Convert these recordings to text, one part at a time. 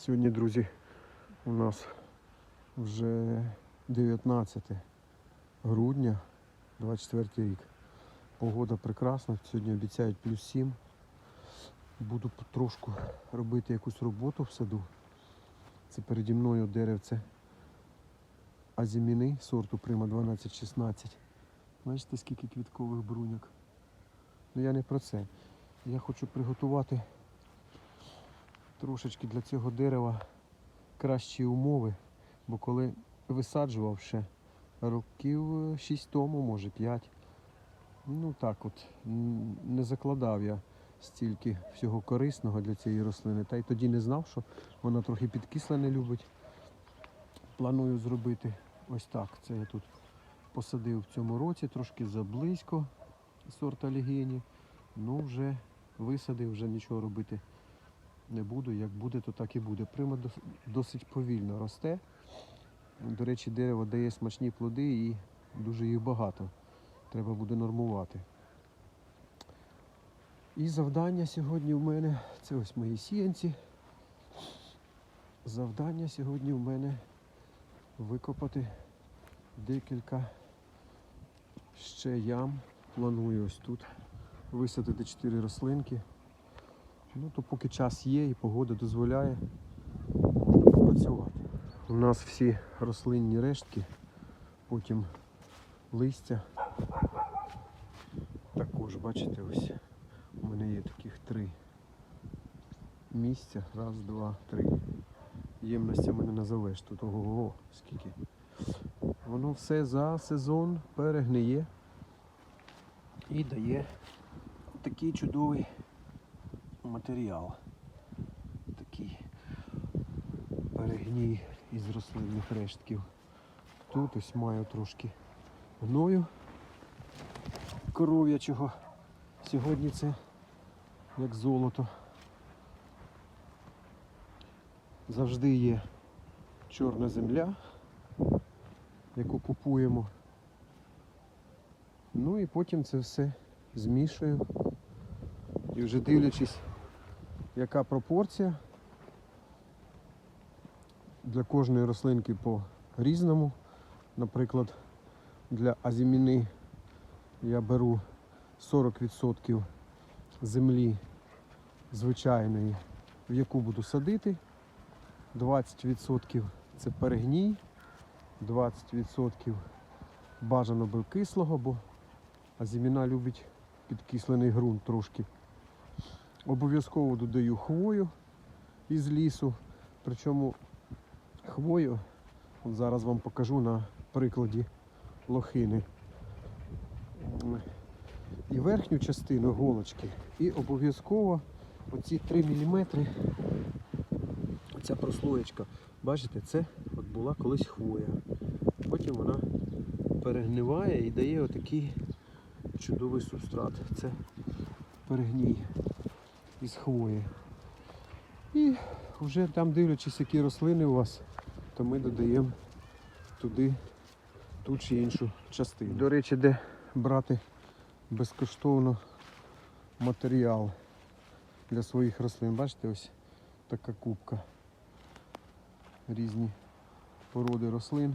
Сьогодні, друзі, у нас вже 19 грудня, 24 рік. Погода прекрасна, сьогодні обіцяють плюс 7. Буду потрошку робити якусь роботу в саду. Це переді мною деревце азіміни сорту Прима 1216. Бачите, скільки квіткових бруньок. Ну я не про це. Я хочу приготувати трошечки для цього дерева кращі умови, бо коли висаджував ще років 6 тому, може 5, ну так от, не закладав я стільки всього корисного для цієї рослини. Та й тоді не знав, що вона трохи підкислене любить. Планую зробити ось так. Це я тут посадив в цьому році, трошки заблизько сорт Алігені. Ну вже висадив, вже нічого робити не буду. Як буде, то так і буде. Прима досить повільно росте. До речі, дерево дає смачні плоди і дуже їх багато. Треба буде нормувати. І завдання сьогодні в мене, це ось мої сіянці. Завдання сьогодні в мене викопати декілька ще ям. Планую ось тут висадити 4 рослинки. Ну, то поки час є і погода дозволяє працювати. У нас всі рослинні рештки, потім листя. Також, бачите, ось у мене є таких три місця. Раз, два, три. Ємностями не назовеш тут. Ого, скільки. Воно все за сезон перегниє і дає такий чудовий матеріал. Такий перегній із рослинних рештків. Тут ось маю трошки гною коров'ячого. Сьогодні це як золото. Завжди є чорна земля, яку купуємо. Ну і потім це все змішую. І вже дивлячись, яка пропорція для кожної рослинки по різному. Наприклад, для азіміни я беру 40% землі звичайної, в яку буду садити. 20% це перегній, 20% бажано би кислого, бо азіміна любить підкислений ґрунт трошки. Обов'язково додаю хвою із лісу. Причому хвою, от зараз вам покажу на прикладі лохини. І верхню частину голочки. І обов'язково оці 3 мм, ця прослоєчка, бачите, це от була колись хвоя. Потім вона перегниває і дає отакий чудовий субстрат. Це перегній із хвої. І вже там дивлячись, які рослини у вас, то ми додаємо туди ту чи іншу частину. До речі, де брати безкоштовно матеріал для своїх рослин. Бачите, ось така кубка. Різні породи рослин.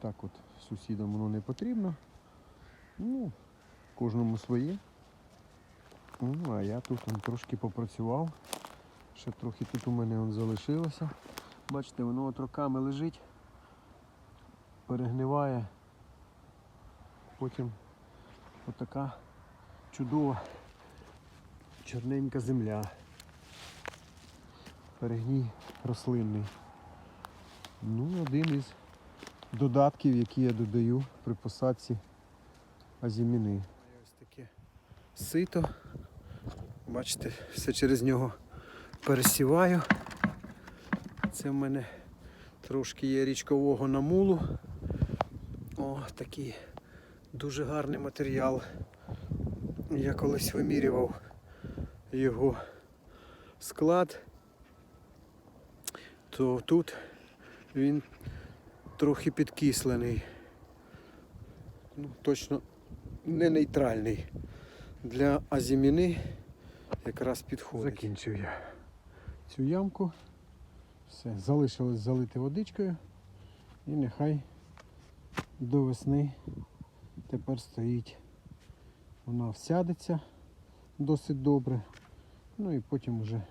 Так от сусідам воно не потрібно. Ну, кожному своє. Ну, а я тут он, трошки попрацював. Ще трохи тут у мене он, залишилося. Бачите, воно от роками лежить, перегниває. Потім отака чудова чорненька земля. Перегній рослинний. Ну, один із додатків, які я додаю при посадці азіміни. Ось таке сито. Бачите, все через нього пересіваю. Це в мене трошки є річкового намулу. О, такий дуже гарний матеріал. Я колись вимірював його склад, то тут він трохи підкислений. Ну, точно не нейтральний. Для азіміни якраз підходить. Закінчив я цю ямку. Все, залишилось залити водичкою. І нехай до весни тепер стоїть. Вона всядеться досить добре. Ну і потім вже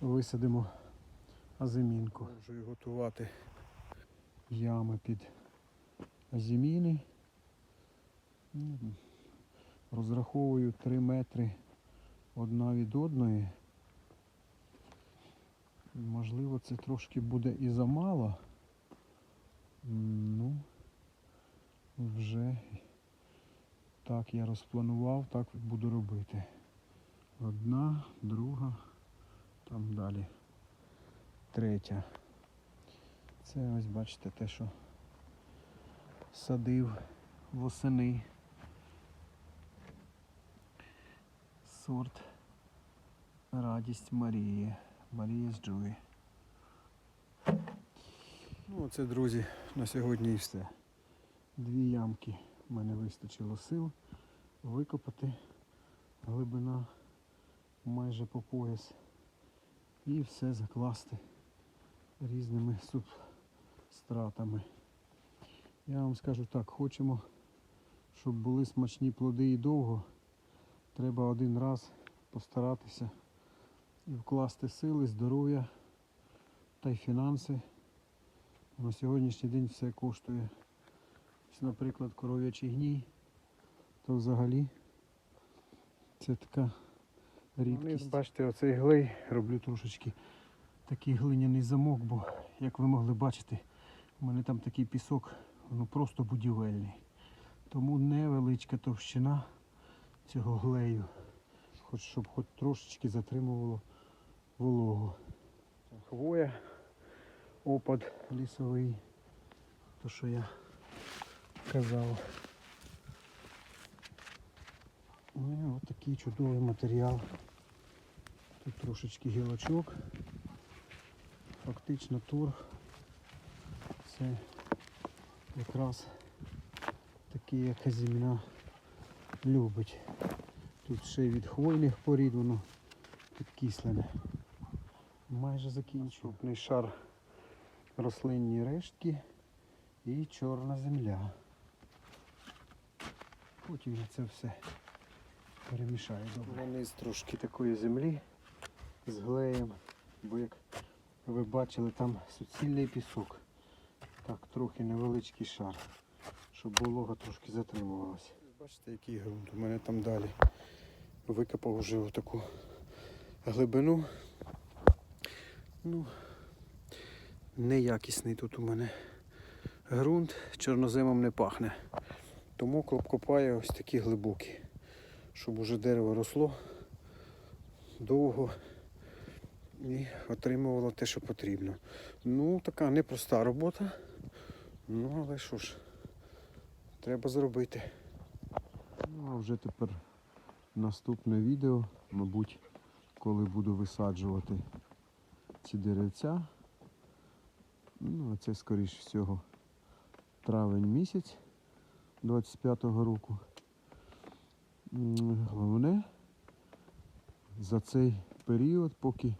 висадимо азимінку. Можу готувати ями під азіміни. Розраховую 3 метри одна від одної. Можливо, це трошки буде і замало. Ну, вже так я розпланував, так буду робити. Одна, друга, там далі. Третя. Це ось бачите те, що садив восени. Сорт Радість Марії. Марія з Джуї. Ну, оце, друзі, на сьогодні і все. Дві ямки в мене вистачило сил викопати. Глибина майже по пояс. І все закласти різними субстратами. Я вам скажу так, хочемо, щоб були смачні плоди і довго. Треба один раз постаратися і вкласти сили, здоров'я та й фінанси. На сьогоднішній день все коштує. Ось, наприклад, коров'ячий гній, то взагалі це така рідкість. Бачите, оцей глей роблю трошечки такий глиняний замок, бо як ви могли бачити, у мене там такий пісок, ну просто будівельний. Тому невеличка товщина цього глею, хоч щоб хоч трошечки затримувало вологу. Хвоя, опад лісовий, то що я казав. Ну от такий чудовий матеріал. Тут трошечки гілочок. Фактично торг. Це якраз такий, як зімна любить. Тут ще від хвойних порід воно підкислене. Майже закінчив. Крупний шар рослинні рештки і чорна земля. Потім я це все перемішаю добре. Вниз трошки такої землі з глеєм, бо як ви бачили, там суцільний пісок. Так, трохи невеличкий шар, щоб волога трошки затримувалася. Бачите, який ґрунт. У мене там далі викопав вже таку глибину. Ну, неякісний тут у мене ґрунт, чорноземом не пахне. Тому копаю ось такі глибокі, щоб уже дерево росло довго і отримувало те, що потрібно. Ну, така непроста робота. Ну, але що ж, треба зробити. Ну, а вже тепер наступне відео, мабуть, коли буду висаджувати ці деревця. Ну, це, скоріш всього, травень місяць 25-го року. Головне, за цей період, поки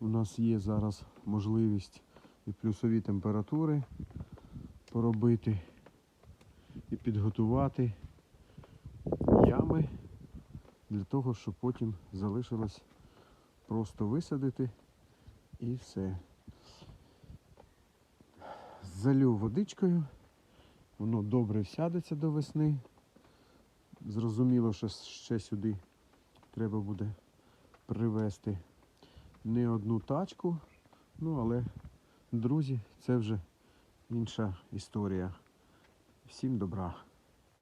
у нас є зараз можливість і плюсові температури поробити і підготувати ями для того, щоб потім залишилось просто висадити і все. Залю водичкою, воно добре всядеться до весни. Зрозуміло, що ще сюди треба буде привезти не одну тачку, ну але, друзі, це вже інша історія. Всім добра.